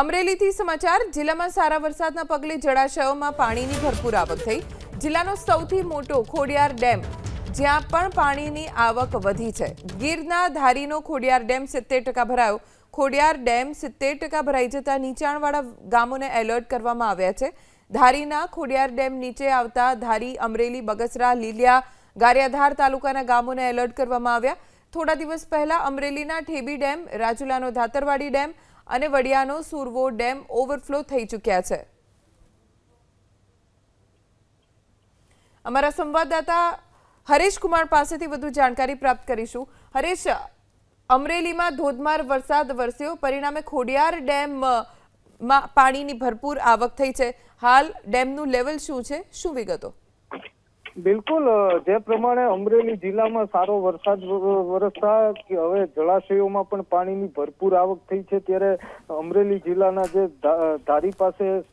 અમરેલીથી સમાચાર. જિલ્લામાં સારા વરસાદના પગલે જળાશયોમાં પાણીની ભરપૂર આવક થઈ. જિલ્લાનો સૌથી મોટો ખોડિયાર ડેમ, જ્યાં પણ પાણીની આવક વધી છે. ગીરના ધારીનો ખોડિયાર ડેમ સિત્તેર ટકા ભરાયો. ખોડિયાર ડેમ સિત્તેર ટકા ભરાઈ જતા નીચાણવાળા ગામોને એલર્ટ કરવામાં આવ્યા છે. ધારીના ખોડિયાર ડેમ નીચે આવતા ધારી, અમરેલી, બગસરા, લીલિયા, ગારિયાધાર તાલુકાના ગામોને એલર્ટ કરવામાં આવ્યા. થોડા દિવસ પહેલા અમરેલીના ઠેબી ડેમ, રાજુલાનો ધાતરવાડી ડેમ અને વડિયાનો સુરવો ડેમ ઓવરફ્લો થઈ ચૂક્યા છે. અમારા સંવાદદાતા હરેશ કુમાર પાસેથી વધુ જાણકારી પ્રાપ્ત કરીશું. હરેશ, અમરેલીમાં ધોધમાર વરસાદ વરસ્યો. પરિણામે ખોડિયાર ડેમમાં પાણીની ભરપૂર આવક થઈ છે. હાલ ડેમનું લેવલ શું છે? શું વિગતો? બિલકુલ જે પ્રમાણે અમરેલી જિલ્લામાં સારો વરસાદ વર- વરસતા કે હવે જળાશયોમાં પણ પાણીની ભરપૂર આવક થઈ છે, ત્યારે અમરેલી જિલ્લાના જે ધારી પાસે